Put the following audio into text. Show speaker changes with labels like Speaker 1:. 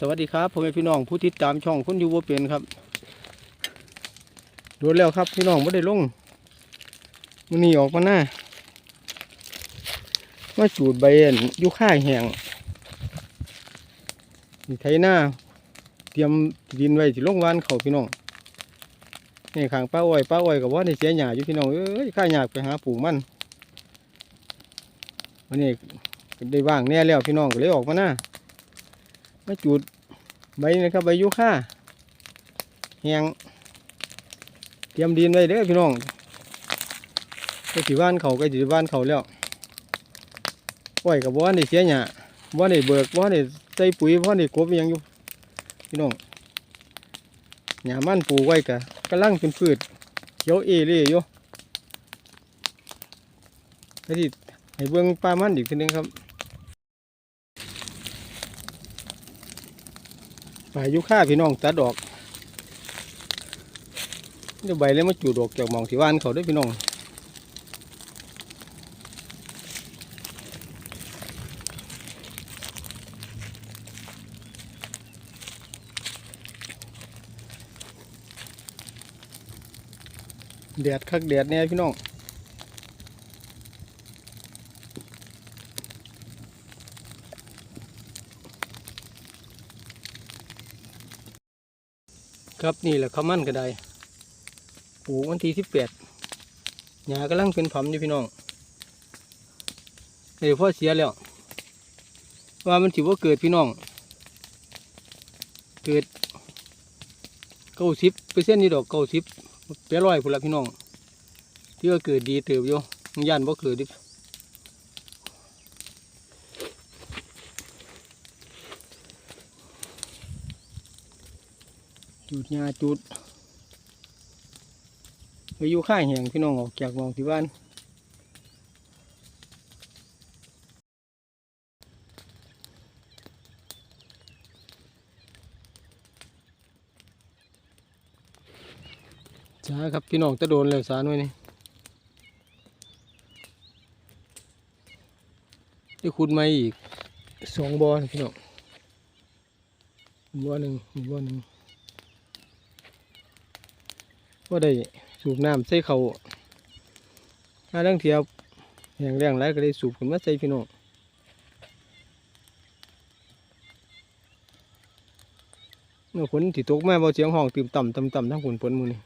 Speaker 1: สวัสดีครับพ่อแม่พี่น้องผู้ติดตามช่องคุณยูวเป็นครับโดนแล้วครับพี่น้องไม่ได้ลงมันนี่ออกมาหน้ามาจูดใบอันยุค่าแห้งนี่ไถหน้า เตรียมดินไว้สิลงวานเขาพี่น้องนี่ขางป้าอ้อยป้าอ้อยกับว่าในเสียหญ้าอยู่พี่น้องเอ้ยข้าหยาไปหาปลูกมันวันนี้ได้ว่างแน่แล้วพี่น้องก็เลยออกมาหน้า มาจูดใบนะครับใบยุค่าแหงเตรียมดินไว้เด้อพี่น้องก็สิบ้านเขาก็สิบ้านเขาแล้วปล่อยกับบ้านได้เสียหยาบ้านได้เบิกบ้านได้ใส่ปุ๋ยบ้านได้กบยังอยู่พี่น้องหญ้ามันปูไว้กะกำลังเป็นพืชเขียวเอเล่อยู่ไปที่ให้เบิ่งปลามันอีกทีหนึงครับ ปลายุค่าพี่น้องตัดดอกเดี๋ยวใบแล้วมาจูดดอกจากหมองที่ว่านเขาด้วยพี่น้องแดดคักแดดเนี่ยพี่น้อง ครับนี่แหละข้าวมันก็ได้ปลูกวันที่สิบแปดหญ้ากำลังเป็นผำอยู่พี่น้องเดี๋ยวพ่อเสียแล้ว ว่ามันถือว่าเกิดพี่น้อง เกิดเก้าสิบเปอร์เซ็นต์นี่ดอกเก้าสิบแปดร้อยพุ่นละพี่น้องที่ว่าเกิดดีเติบอยู่มันยันว่าเกิดดิ จุดหญ้าจุดไปอยู่ข้างแห่งพี่น้องออกจากหมองที่บ้านจ้าครับพี่น้องจะโดนเลยสารไว้นี่ได้ขุดม้อีกสองบอนะพี่น้องบ่อหนึ่งอีกบ่อหนึ่ง ว่าได้สูบน้ำใส่เขาถ้าเรื่องเทียบแห่งแรงไรก็ได้สูบขึ้นมาใส่พี่น้องเมื่อฝนที่ตกมาบ่เสียงห้องตื่มต่ำต่ำต่ำทั้งฝนฝนมือนี่